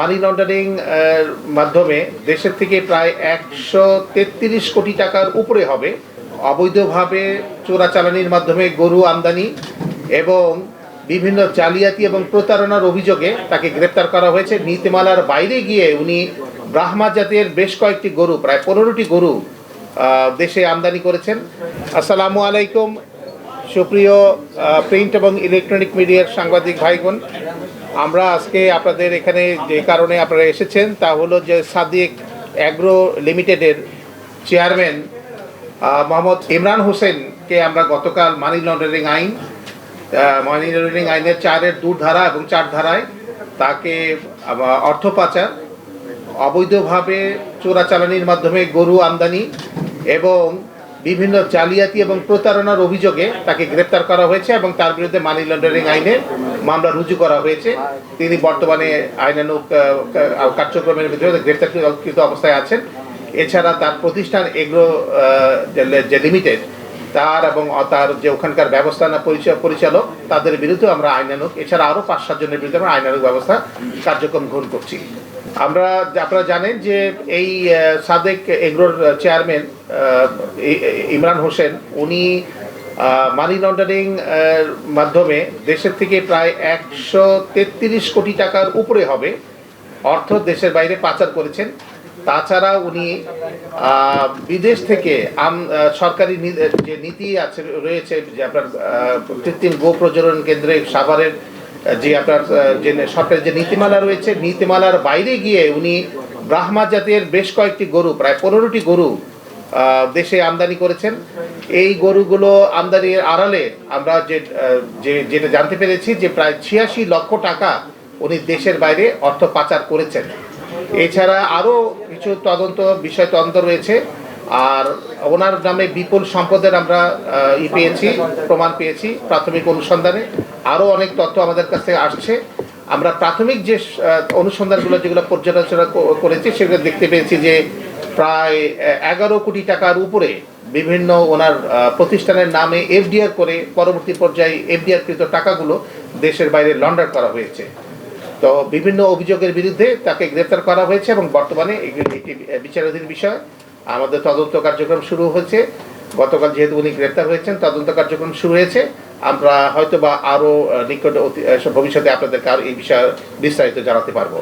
Money laundering এর মাধ্যমে দেশের থেকে প্রায় একশো তেত্রিশ কোটি টাকার উপরে হবে অবৈধভাবে চোরাচালানির মাধ্যমে গরু আমদানি এবং বিভিন্ন জালিয়াতি এবং প্রতারণার অভিযোগে তাকে গ্রেপ্তার করা হয়েছে। নীতিমালার বাইরে গিয়ে উনি ব্রাহ্মা জাতের বেশ কয়েকটি গরু, প্রায় পনেরোটি গরু দেশে আমদানি করেছেন। আসসালামু আলাইকুম, সুপ্রিয় প্রিন্ট এবং ইলেকট্রনিক মিডিয়ার সাংবাদিক ভাইগণ। আমরা আজকে আপনাদের এখানে যে কারণে আপনারা এসেছেন তা হলো যে সাদিক অ্যাগ্রো লিমিটেডের চেয়ারম্যান মোহাম্মদ ইমরান হোসেনকে আমরা গতকাল মানি লন্ডারিং আইন মানি লন্ডারিং আইনের চারের ধারা এবং চার ধারায় তাকে অর্থ পাচার, অবৈধভাবে চোরাচালানির মাধ্যমে গরু আমদানি এবং বিভিন্ন জালিয়াতি এবং প্রতারণার অভিযোগে তাকে গ্রেপ্তার করা হয়েছে এবং তার বিরুদ্ধে মানি লন্ডারিং আইনে মামলা রুজু করা হয়েছে। তিনি বর্তমানে আইনানুক কার্যক্রমের ভিতরে গ্রেপ্তারকৃত অবস্থায় আছেন। এছাড়া তার প্রতিষ্ঠান এগ্রো যে- লিমিটেড, তার এবং তার যে ওখানকার ব্যবস্থাপনা পরিচয় পরিচালক, তাদের বিরুদ্ধে আমরা আইনানুক, এছাড়া আরও পাঁচ সাতজনের বিরুদ্ধে আমরা আইনানুক ব্যবস্থা, কার্যক্রম গ্রহণ করছি। আমরা, আপনারা জানেন যে এই সাদেক এগ্রোর চেয়ারম্যান ইমরান হোসেন, উনি মানি লন্ডারিং মাধ্যমে দেশের থেকে প্রায় একশো তেত্রিশ কোটি টাকার উপরে হবে। অর্থ দেশের বাইরে পাচার করেছেন। তাছাড়া উনি বিদেশ থেকে আম সরকারি যে নীতি আছে, রয়েছে যে আপনার কৃত্রিম গো প্রজনন কেন্দ্রে সাভারের যে আপনার যে সরকারের যে নীতিমালা রয়েছে, নীতিমালার বাইরে গিয়ে উনি ব্রাহ্মা জাতের বেশ কয়েকটি গরু, প্রায় পনেরোটি গরু দেশে আমদানি করেছেন। এই গরুগুলো আমদানির আড়ালে আমরা যে যেটা জানতে পেরেছি যে প্রায় ছিয়াশি লক্ষ টাকা উনি দেশের বাইরে অর্থ পাচার করেছেন। এছাড়া আরও কিছু তদন্ত, বিষয় তদন্ত রয়েছে। আর ওনার নামে বিপুল সম্পদের আমরা ই পেয়েছি, প্রমাণ পেয়েছি প্রাথমিক অনুসন্ধানে। আরও অনেক তথ্য আমাদের কাছে আসছে। আমরা প্রাথমিক যে অনুসন্ধানগুলো যেগুলো পর্যালোচনা করেছি সেগুলো দেখতে পেয়েছি যে প্রায় এগারো কোটি টাকার উপরে বিভিন্ন ওনার প্রতিষ্ঠানের নামে এফডিআর করে পরবর্তী পর্যায়ে এফডিআর কৃত টাকাগুলো দেশের বাইরে লন্ডার করা হয়েছে। তো বিভিন্ন অভিযোগের বিরুদ্ধে তাকে গ্রেপ্তার করা হয়েছে এবং বর্তমানে একটি বিচারাধীন বিষয়। আমাদের তদন্ত কার্যক্রম শুরু হয়েছে। গতকাল যেহেতু উনি গ্রেপ্তার হয়েছেন, তদন্ত কার্যক্রম শুরু হয়েছে। আমরা হয়তো বা আরও নিকট ভবিষ্যতে আপনাদেরকে আরও এই বিষয়ে বিস্তারিত জানাতে পারব।